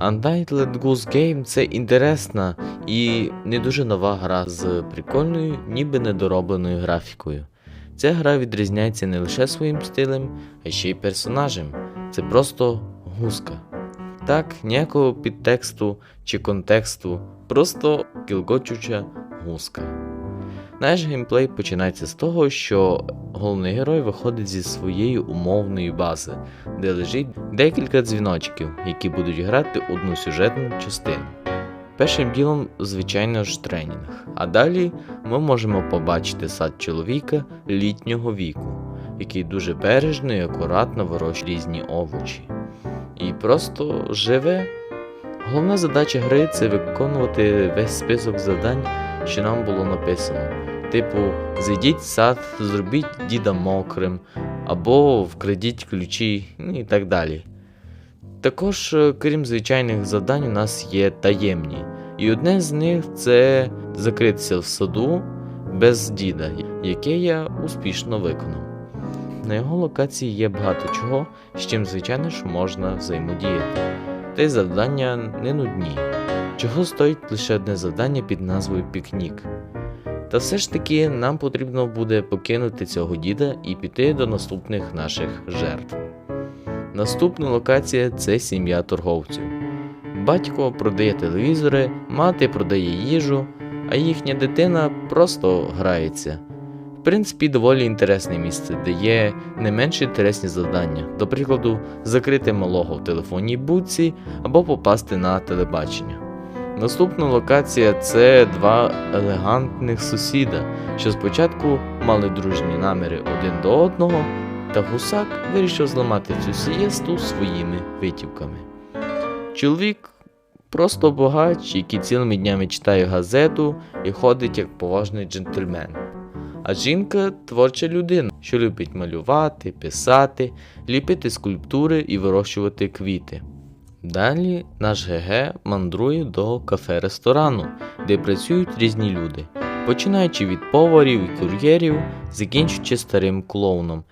Untitled Goose Game це інтересна і не дуже нова гра з прикольною, ніби недоробленою графікою. Ця гра відрізняється не лише своїм стилем, а ще й персонажем. Це просто гуска. Так, ніякого підтексту чи контексту, просто кілкочуча гуска. Наш геймплей починається з того, що головний герой виходить зі своєї умовної бази, де лежить декілька дзвіночків, які будуть грати одну сюжетну частину. Першим ділом, звичайно ж, тренінг. А далі ми можемо побачити сад чоловіка літнього віку, який дуже бережно і акуратно вирощує різні овочі. І просто живе. Головна задача гри це виконувати весь список завдань, що нам було написано. Типу, зайдіть в сад, зробіть діда мокрим, або вкрадіть ключі, ну і так далі. Також, е, крім звичайних завдань, у нас є таємні. І одне з них це закритися в саду без діда, яке я успішно виконав. На його локації є багато чого, з чим, звичайно ж, можна взаємодіяти. Та й завдання не нудні. Чого стоїть лише одне завдання під назвою Пікнік. Та все ж таки нам потрібно буде покинути цього діда і піти до наступних наших жертв. Наступна локація це сім'я торговців. Батько продає телевізори, мати продає їжу, а їхня дитина просто грається. В принципі, доволі інтересне місце, де є не менш інтересні завдання, до прикладу, закрити малого в телефонній будці або попасти на телебачення. Наступна локація це два елегантних сусіда, що спочатку мали дружні наміри один до одного, та гусак вирішив зламати цю сієсту своїми витівками. Чоловік просто богач, який цілими днями читає газету і ходить як поважний джентльмен. А жінка творча людина, що любить малювати, писати, ліпити скульптури і вирощувати квіти. Далі наш ГГ мандрує до кафе-ресторану, де працюють різні люди, починаючи від поварів і кур'єрів, закінчуючи старим клоуном,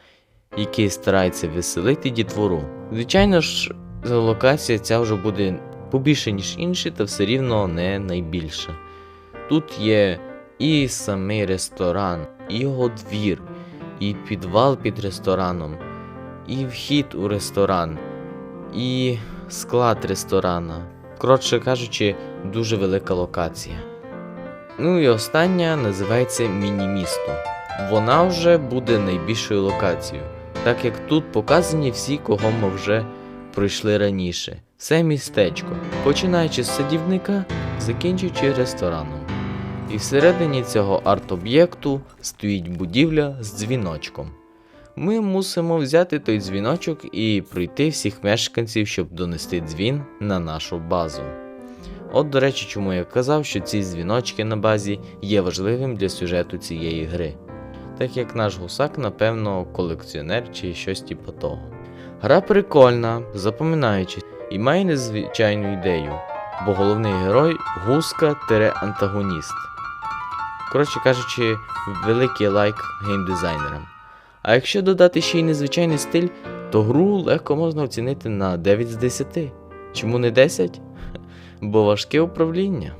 який старається веселити дітвору. Звичайно ж, локація ця вже буде побільше, ніж інші, та все рівно не найбільша. Тут є і самий ресторан, і його двір, і підвал під рестораном, і вхід у ресторан, і склад ресторана. Коротше кажучи, дуже велика локація. Ну і остання називається Міні-місто. Вона вже буде найбільшою локацією, так як тут показані всі, кого ми вже пройшли раніше. Все містечко, починаючи з садівника, закінчуючи рестораном. І всередині цього арт-об'єкту стоїть будівля з дзвіночком. Ми мусимо взяти той дзвіночок і пройти всіх мешканців, щоб донести дзвін на нашу базу. От, до речі, чому я казав, що ці дзвіночки на базі є важливим для сюжету цієї гри, так як наш гусак, напевно, колекціонер чи щось типу того. Гра прикольна, запоминаючись, і має незвичайну ідею, бо головний герой гуска-антагоніст. Коротше кажучи, великий лайк геймдизайнерам. А якщо додати ще й незвичайний стиль, то гру легко можна оцінити на 9 з 10. Чому не 10? Бо важке управління.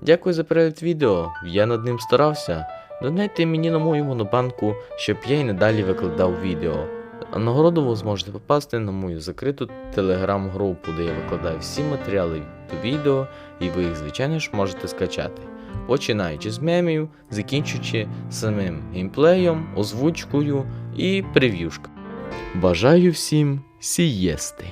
Дякую за перегляд відео, я над ним старався. Донайте мені на мою монобанку, щоб я й надалі викладав відео. А нагороду ви зможете попасти на мою закриту телеграм-групу, де я викладаю всі матеріали до відео, і ви їх, звичайно ж, можете скачати. Починаючи з мемів, закінчуючи самим геймплеєм, озвучкою і прев'юшкою. Бажаю всім сієсти!